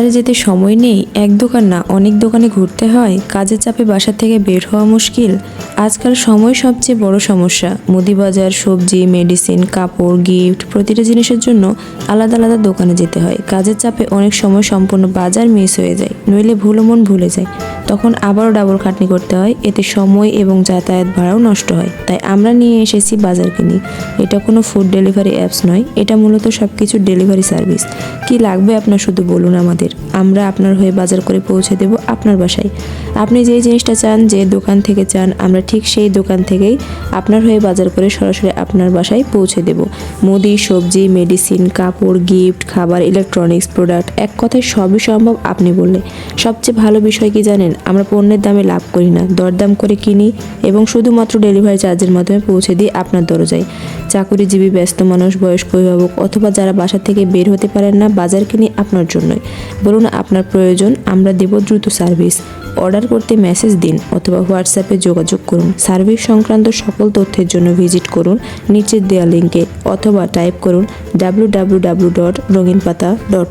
বাজারে যেতে সময় নেই, এক দোকান না, অনেক দোকানে ঘুরতে হয়, কাজের চাপে বাসা থেকে বের হওয়া মুশকিল। আজকাল সময় সবচেয়ে বড় সমস্যা। মুদি বাজার সবজি, মেডিসিন, কাপড়, গিফট প্রতিটা জিনিসের জন্য আলাদা আলাদা দোকানে যেতে হয়। কাজের চাপে অনেক সময় সম্পূর্ণ বাজার মিস হয়ে যায়, নইলে ভুলো মন ভুলে যায়। তখন আবারও ডাবল খাটনি করতে হয়। এতে সময় এবং যাতায়াত ভাড়াও নষ্ট হয়। তাই আমরা নিয়ে এসেছি বাজার কিনি। এটা কোনো ফুড ডেলিভারি অ্যাপস নয়। এটা মূলত সব কিছু ডেলিভারি সার্ভিস কি লাগবে আপনার শুধু বলুন আমাদের। আমরা আপনার হয়ে বাজার করে পৌঁছে দেব আপনার বাসায়। আপনি যে জিনিসটা চান, যে দোকান থেকে চান, আমরা ঠিক সেই দোকান থেকেই আপনার হয়ে বাজার করে সরাসরি আপনার বাসায় পৌঁছে দেব। মুদি, সবজি মেডিসিন কাপড় গিফট খাবার ইলেকট্রনিক্স প্রোডাক্ট এক কথায় সবই সম্ভব আপনি বললে। সবচেয়ে ভালো বিষয় কি জানেন? আমরা পণ্যের দামে লাভ করি না। দরদাম করে কিনি এবং শুধুমাত্র ডেলিভারি চার্জের মাধ্যমে পৌঁছে দিই আপনার দরজায়। চাকুরিজীবী, ব্যস্ত মানুষ, বয়স্ক অভিভাবক অথবা যারা বাসা থেকে বের হতে পারেন না, বাজার কিনি আপনার জন্যই। বলুন আপনার প্রয়োজন, আমরা দেব দ্রুত সার্ভিস। অর্ডার করতে মেসেজ দিন অথবা হোয়াটসঅ্যাপে যোগাযোগ করুন। সার্ভিস সংক্রান্ত সকল তথ্যের জন্য ভিজিট করুন নিচের দেওয়া লিঙ্কে অথবা টাইপ করুন ডাব্লু ডাব্লু ডাব্লু ডট রঙিন পাতা ডট